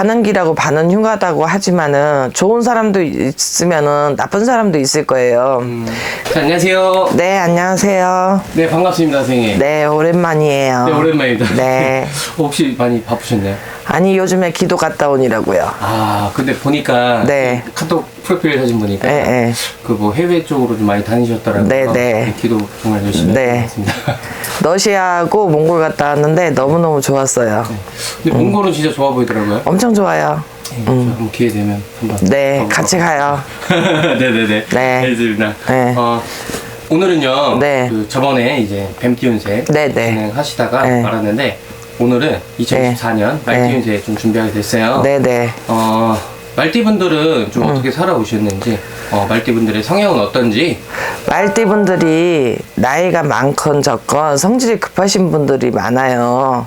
반은 길하고 반은 흉하다고 하지만은 좋은 사람도 있으면은 나쁜 사람도 있을 거예요. 음. 자, 안녕하세요. 네, 안녕하세요. 네, 반갑습니다, 선생님. 네, 오랜만이에요. 네, 오랜만입니다. 네. 혹시 많이 바쁘셨나요? 아니, 요즘에 기도 갔다 오니라고요. 아, 근데 보니까 네. 카톡 프로필 사진 보니까 예, 예. 그뭐 해외 쪽으로 좀 많이 다니셨더라고요. 네, 네. 기도 정말 열심히 네. 했습니다. 러시아하고 몽골 갔다 왔는데 너무너무 좋았어요. 근데 몽골은 진짜 좋아 보이더라고요. 엄청 좋아요. 네, 한번 기회 되면 한번. 음. 네, 가보도록 같이 가요. 네네네. 네. 알겠습니다. 네. 어, 오늘은요. 네. 그 저번에 이제 뱀띠운세 네, 네. 진행하시다가 네. 말았는데 오늘은 2024년 말띠운세 좀 준비하게 됐어요. 네네. 어, 말띠 분들은 음. 좀 어떻게 살아오셨는지, 어, 말띠 분들의 성향은 어떤지, 말띠분들이 나이가 많건 적건 성질이 급하신 분들이 많아요.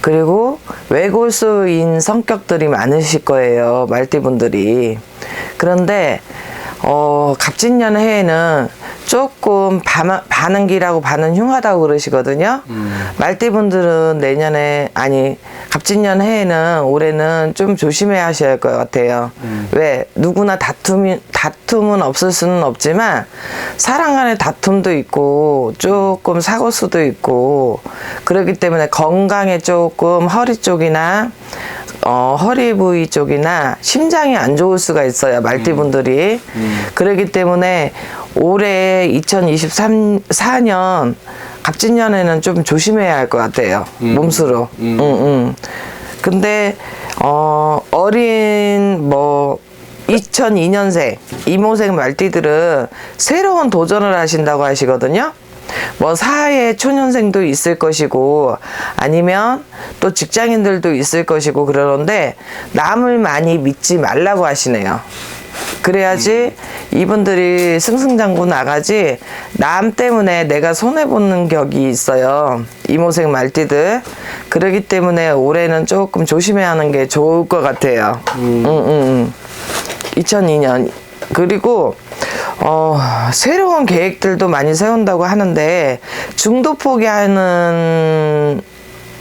그리고 외골수인 성격들이 많으실 거예요. 말띠분들이. 그런데 어, 갑진년 해에는 조금 반, 반은 길하고 반은 흉하다고 그러시거든요. 말띠분들은 내년에 아니 갑진년 해에는 올해는 좀 조심해야 하셔야 할 것 같아요. 왜 누구나 다툼이 다툼은 없을 수는 없지만 사랑 간의 다툼도 있고 조금 사고 수도 있고 그렇기 때문에 건강에 조금 허리 쪽이나 어, 허리 부위 쪽이나 심장이 안 좋을 수가 있어요. 말띠분들이. 그렇기 때문에 올해 2023년 갑진년에는 좀 조심해야 할 것 같아요. 몸수로. 음. 응, 응. 근데 어, 어린 뭐 2002년생 이모생 말띠들은 새로운 도전을 하신다고 하시거든요. 뭐 사회 초년생도 있을 것이고 아니면 또 직장인들도 있을 것이고 그러는데 남을 많이 믿지 말라고 하시네요. 그래야지 이분들이 승승장구 나가지 남 때문에 내가 손해 보는 격이 있어요. 이모생 말띠들. 그러기 때문에 올해는 조금 조심해야 하는 게 좋을 것 같아요. 응, 응, 응. 2002년 그리고 어, 새로운 계획들도 많이 세운다고 하는데 중도 포기하는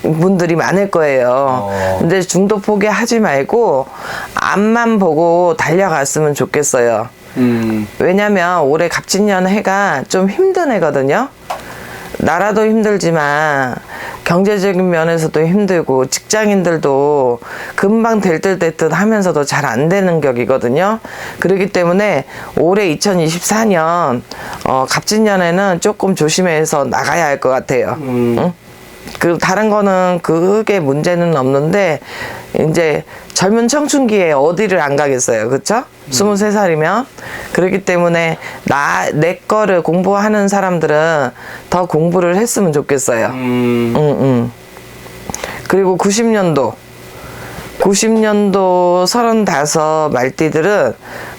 분들이 많을 거예요. 어. 근데 중도 포기하지 말고 앞만 보고 달려갔으면 좋겠어요. 음, 왜냐면 올해 갑진년 해가 좀 힘든 해거든요. 나라도 힘들지만 경제적인 면에서도 힘들고 직장인들도 금방 될듯될듯 하면서도 잘 안 되는 격이거든요. 그렇기 때문에 올해 2024년 어, 갑진년에는 조금 조심해서 나가야 할 것 같아요. 음, 응? 그 다른 거는 그게 문제는 없는데 이제 젊은 청춘기에 어디를 안 가겠어요. 그쵸? 23살이면 그렇기 때문에 나 내 거를 공부하는 사람들은 더 공부를 했으면 좋겠어요. 음, 응, 응. 그리고 90년도 90년도 35 말띠들은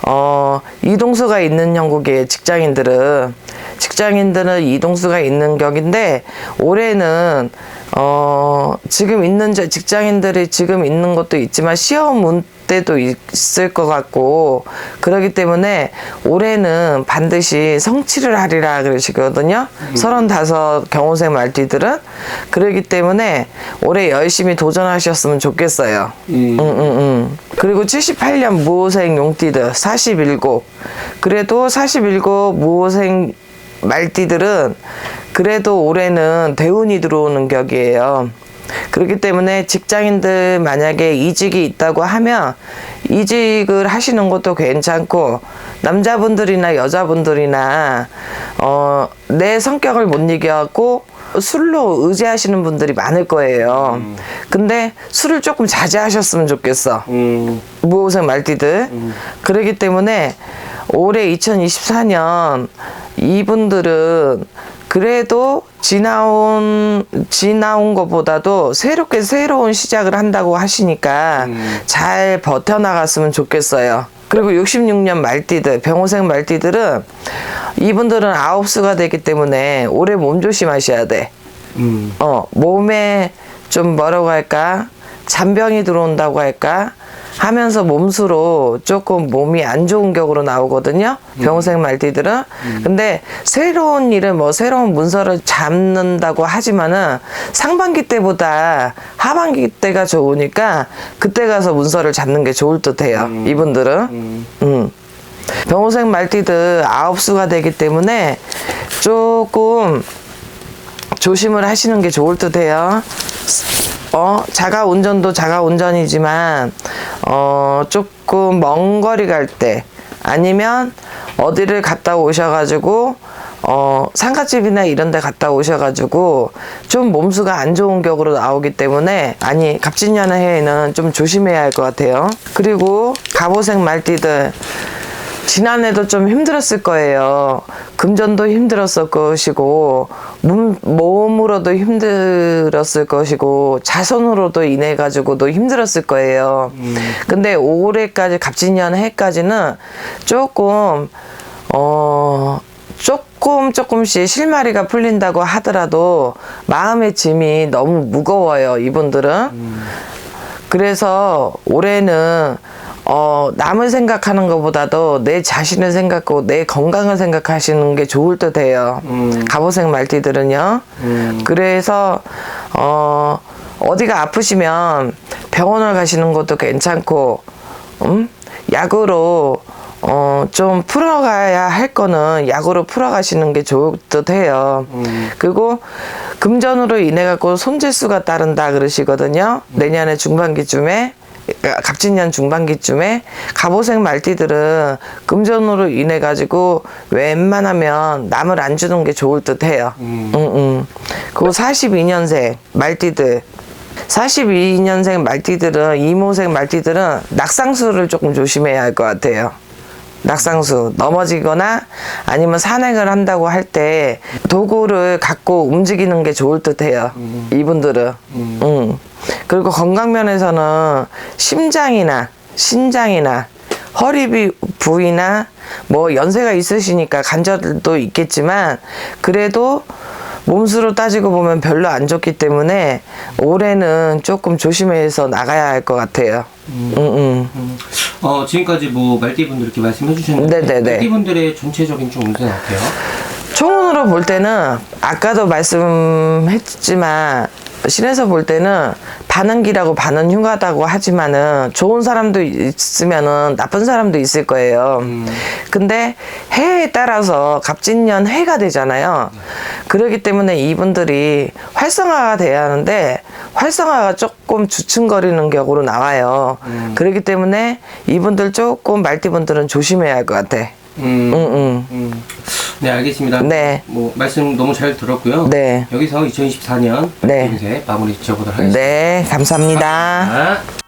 어 이동수가 있는 형국의 직장인들은 직장인들은 이동수가 있는 격인데 올해는 어 지금 있는 저 직장인들이 지금 있는 것도 있지만 시험 운 때도 있을 것 같고 그러기 때문에 올해는 반드시 성취를 하리라 그러시거든요. 서른다섯 경호생 말띠들은 그러기 때문에 올해 열심히 도전하셨으면 좋겠어요. 음. 응, 응, 응. 그리고 78년 무호생 용띠들 47. 그래도 47 무호생 말띠들은 그래도 올해는 대운이 들어오는 격이에요. 그렇기 때문에 직장인들 만약에 이직이 있다고 하면 이직을 하시는 것도 괜찮고 남자분들이나 여자분들이나 어, 내 성격을 못 이겨갖고 술로 의지하시는 분들이 많을 거예요. 근데 술을 조금 자제하셨으면 좋겠어. 음, 무호생 말띠들. 그러기 때문에 올해 2024년 이분들은 그래도 지나온 지나온 것보다도 새롭게 새로운 시작을 한다고 하시니까 잘 버텨나갔으면 좋겠어요. 그리고 66년 말띠들, 병호생 말띠들은 이분들은 아홉 수가 되기 때문에 올해 몸 조심하셔야 돼. 음, 어, 몸에 좀 뭐라고 할까? 잔병이 들어온다고 할까? 하면서 몸수로 조금 몸이 안 좋은 격으로 나오거든요. 병호생 말띠들은. 근데 새로운 일을 뭐 새로운 문서를 잡는다고 하지만은 상반기 때보다 하반기 때가 좋으니까 그때 가서 문서를 잡는 게 좋을 듯 해요. 이분들은. 음. 병호생 말띠들 아홉 수가 되기 때문에 조금 조심을 하시는 게 좋을 듯 해요. 어, 자가 운전도 자가 운전이지만 어, 조금 먼 거리 갈 때 아니면 어디를 갔다 오셔가지고 어, 상가집이나 이런 데 갔다 오셔가지고 좀 몸수가 안 좋은 격으로 나오기 때문에 아니 갑진년 해에는 좀 조심해야 할 것 같아요. 그리고 갑오색 말띠들 지난해도 좀 힘들었을 거예요. 금전도 힘들었을 것이고, 몸, 몸으로도 힘들었을 것이고, 자손으로도 인해 가지고도 힘들었을 거예요. 근데 올해까지, 갑진년 해까지는 조금, 어, 조금 조금씩 실마리가 풀린다고 하더라도 마음의 짐이 너무 무거워요, 이분들은. 그래서 올해는 어, 남을 생각하는 것보다도 내 자신을 생각하고 내 건강을 생각하시는 게 좋을 듯 해요. 음. 갑오색 말띠들은요. 음. 그래서, 어, 어디가 아프시면 병원을 가시는 것도 괜찮고, 음? 약으로, 어, 좀 풀어가야 할 거는 약으로 풀어가시는 게 좋을 듯 해요. 그리고 금전으로 인해 갖고 손재수가 따른다 그러시거든요. 내년에 중반기쯤에. 갑진년 중반기쯤에 갑오색 말띠들은 금전으로 인해 가지고 웬만하면 남을 안 주는 게 좋을 듯 해요. 음. 응, 응. 그리고 42년생 말띠들 42년생 말띠들은 이모색 말띠들은 낙상수를 조금 조심해야 할 것 같아요. 낙상수 넘어지거나 아니면 산행을 한다고 할 때 도구를 갖고 움직이는 게 좋을 듯해요. 이분들은. 음. 그리고 건강 면에서는 심장이나 신장이나 허리 비- 부위나 뭐 연세가 있으시니까 관절도 있겠지만 그래도 몸수로 따지고 보면 별로 안 좋기 때문에 올해는 조금 조심해서 나가야 할 것 같아요. 음, 음. 음. 어, 지금까지 뭐 말띠분들 이렇게 말씀해 주셨는데 네네네. 말띠분들의 전체적인 좀 운세는 어때요? 총으로 볼 때는 아까도 말씀했지만 신에서 볼 때는 반은 기라고 반은 흉하다고 하지만은 좋은 사람도 있으면은 나쁜 사람도 있을 거예요. 근데 해에 따라서 갑진년 해가 되잖아요. 그렇기 때문에 이분들이 활성화가 돼야 하는데 활성화가 조금 주춤거리는 격으로 나와요. 그렇기 때문에 이분들 조금 말띠분들은 조심해야 할 것 같아. 음. 응, 응. 음. 네, 알겠습니다. 네. 뭐 말씀 너무 잘 들었고요. 네. 여기서 2024년 네. 마무리 지어보도록 하겠습니다. 네, 감사합니다. 아.